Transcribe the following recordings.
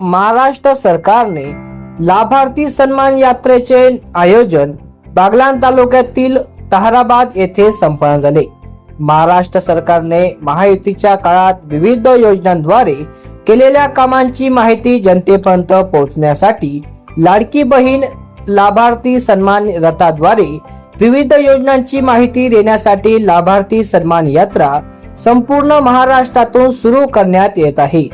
महाराष्ट्र सरकारने लाभार्थी सन्मान यात्रेचे आयोजन बागलाण तालुक्यातील तहराबाद येथे संपन्न झाले. महाराष्ट्र सरकारने महायुतीच्या काळात विविध योजनांद्वारे केलेल्या कामांची माहिती जनतेपर्यंत पोहोचण्यासाठी लाडकी बहीण लाभार्थी सन्मान रथाद्वारे विविध योजनांची माहिती देण्यासाठी लाभार्थी सन्मान यात्रा संपूर्ण महाराष्ट्रातून सुरू करण्यात येत आहे.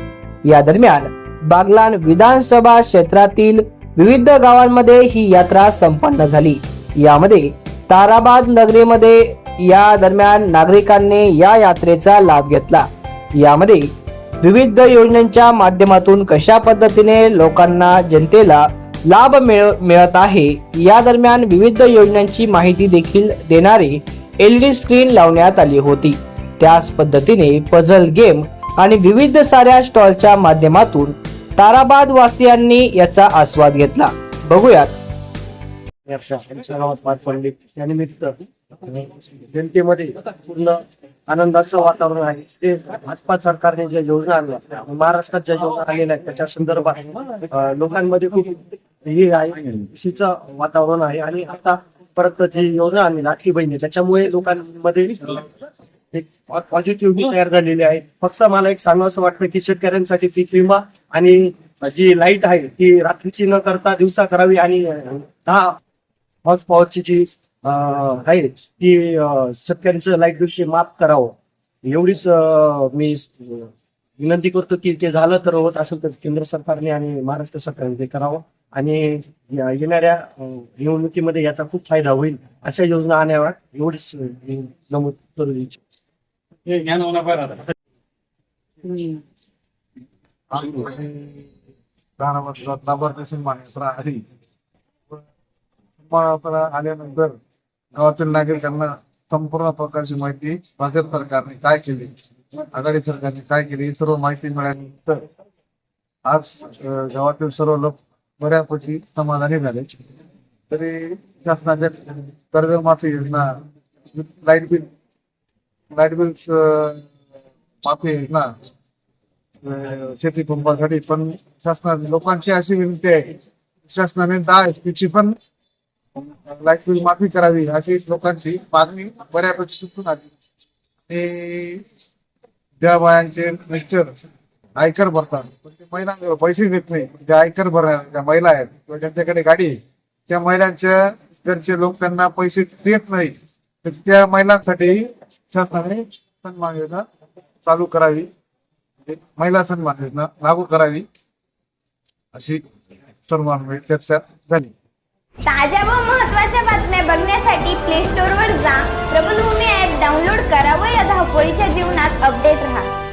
या दरम्यान बागलान विधानसभा क्षेत्रातील विविध गावांमध्ये ही यात्रा संपन्न झाली. यामध्ये ताराबाद नगरीमध्ये या दरम्यान नागरिकांनी या यात्रेचा लाभ घेतला. यामध्ये विविध योजनांच्या माध्यमातून कशा पद्धतीने लोकांना जनतेला लाभ मिळ मिळत आहे या दरम्यान विविध योजनांची माहिती देखील देणारी डी स्क्रीन लावण्यात आली होती. त्याच पद्धतीने पझल गेम आणि विविध साऱ्या स्टॉलच्या माध्यमातून ताराबाद वासियांनी याचा आस्वाद घेतला. बघूयात. त्यानिमित्त जनतेमध्ये पूर्ण आनंदाचं वातावरण आहे. ते भाजपा सरकारने ज्या योजना आणल्या महाराष्ट्रात ज्या योजना आलेल्या आहेत त्याच्या संदर्भात लोकांमध्ये खूप हे आहे खुशीचं वातावरण आहे. आणि आता परत जी योजना आणली लाटकी बहिणी त्याच्यामुळे लोकांमध्ये एक पॉझिटिव्ह तयार झालेली आहे. फक्त मला एक सांगावं असं वाटतं की शेतकऱ्यांसाठी पीक विमा आणि जी लाइट आहे ती रात्रीची न करता दिवसा करावी आणि दहा हॉर्स पॉवरची जी आहे ती शेतकऱ्यांचं लाइट दिवशी माफ करावं. एवढीच मी विनंती करतो की ते झालं तर होत असेल तर केंद्र सरकारने आणि महाराष्ट्र सरकारने ते करावं आणि येणाऱ्या निवडणुकीमध्ये याचा खूप फायदा होईल अशा योजना आणाव्या एवढीच मी नमूद करू इच्छितो. लाभार्थी मान्यता आली आल्यानंतर गावातील नागरिकांना संपूर्ण प्रकारची माहिती भाजप सरकारने काय केली आघाडी सरकारने काय केली सर्व माहिती मिळाल्यानंतर आज गावातील सर्व लोक बऱ्यापैकी समाधानी झाले तरी शासनाच्या कर्जमाफी योजना लाइट बिल लाइट बिल माफी योजना ना. शेती पंपासाठी पण शासनाने लोकांची अशी विनंती आहे शासनाने दहा एच ची पण लाइट बिल माफी करावी अशी लोकांची मागणी बऱ्यापैकी दिसून आली. आणि ज्या बायांचे मिस्टर आयकर भरतात. पण ते महिलांना पैसे देत नाही. ज्या आयकर भरणाऱ्या ज्या महिला आहेत किंवा ज्यांच्याकडे गाडी आहे त्या महिलांच्या घरचे लोक त्यांना पैसे देत नाही. तर त्या महिलांसाठी शासनाने सन्मान योजना चालू करावी. म्हणजे महिला सन्मान योजना लागू करावी. अशी सर्वांमध्ये म्हणजे चर्चा झाली. ताज्या व महत्त्वाच्या बातम्या बघण्यासाठी प्ले स्टोर वर जा. प्रबलभूमी ऍप डाउनलोड करा व या धावपळीच्या जीवनात अपडेट राहा.